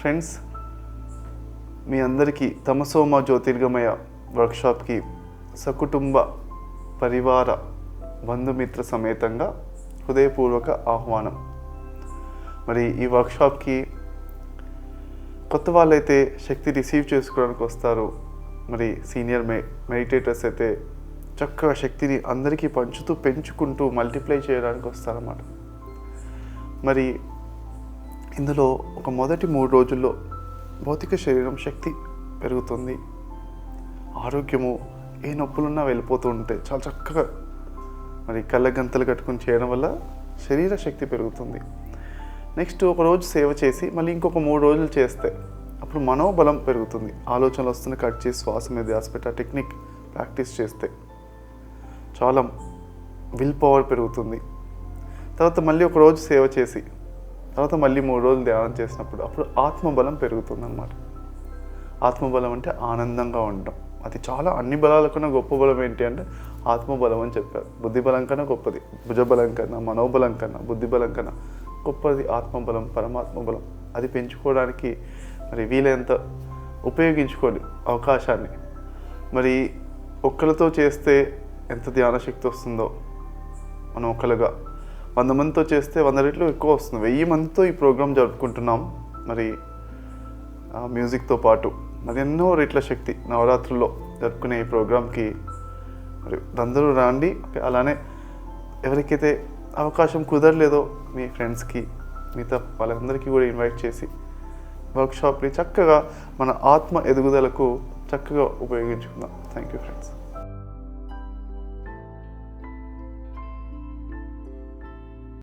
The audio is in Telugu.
ఫ్రెండ్స్ మీ అందరికీ తమసోమ జ్యోతిర్గమయ వర్క్షాప్కి సకుటుంబ పరివార బంధుమిత్ర సమేతంగా హృదయపూర్వక ఆహ్వానం. మరి ఈ వర్క్షాప్కి కొత్త వాళ్ళైతే శక్తి రిసీవ్ చేసుకోవడానికి వస్తారు. మరి సీనియర్ మె మెడిటేటర్స్ అయితే చక్కగా శక్తిని అందరికీ పంచుతూ పెంచుకుంటూ మల్టిప్లై చేయడానికి వస్తారన్నమాట. మరి ఇందులో ఒక మొదటి మూడు రోజుల్లో భౌతిక శరీరం శక్తి పెరుగుతుంది. ఆరోగ్యము ఏ నొప్పులున్నా వెళ్ళిపోతూ ఉంటాయి చాలా చక్కగా మరి కళ్ళ గంతలు కట్టుకుని చేయడం వల్ల శరీర శక్తి పెరుగుతుంది. నెక్స్ట్ ఒక రోజు సేవ చేసి మళ్ళీ ఇంకొక మూడు రోజులు చేస్తే అప్పుడు మనోబలం పెరుగుతుంది. ఆలోచనలు వస్తున్న కట్ చేసి శ్వాస మీద ధ్యాస ఆ టెక్నిక్ ప్రాక్టీస్ చేస్తే చాలా విల్ పవర్ పెరుగుతుంది. తర్వాత మళ్ళీ ఒక రోజు సేవ చేసి తర్వాత మళ్ళీ మూడు రోజులు ధ్యానం చేసినప్పుడు అప్పుడు ఆత్మబలం పెరుగుతుందన్నమాట. ఆత్మబలం అంటే ఆనందంగా ఉండటం. అది చాలా అన్ని బలాల కన్నా గొప్ప బలం ఏంటి అంటే ఆత్మబలం అని చెప్పారు. బుద్ధి బలం కన్నా గొప్పది. భుజబలం కన్నా మనోబలం కన్నా బుద్ధి బలం కన్నా గొప్పది ఆత్మబలం పరమాత్మ బలం అది పెంచుకోవడానికి మరి వీలైనంత ఉపయోగించుకోండి అవకాశాన్ని. మరి ఒక్కరితో చేస్తే ఎంత ధ్యాన శక్తి వస్తుందో మనం ఒకళ్ళుగా వంద మందితో చేస్తే వంద రెట్లు ఎక్కువ వస్తుంది. వెయ్యి మందితో ఈ ప్రోగ్రాం జరుపుకుంటున్నాం. మరి ఆ మ్యూజిక్తో పాటు మరి ఎన్నో రెట్ల శక్తి నవరాత్రుల్లో జరుపుకునే ఈ ప్రోగ్రాంకి మరి అందరూ రాండి. అలానే ఎవరికైతే అవకాశం కుదరలేదో మీ ఫ్రెండ్స్కి మిగతా వాళ్ళందరికీ కూడా ఇన్వైట్ చేసి వర్క్షాప్ని చక్కగా మన ఆత్మ ఎదుగుదలకు చక్కగా ఉపయోగించుకుందాం. Thank you friends.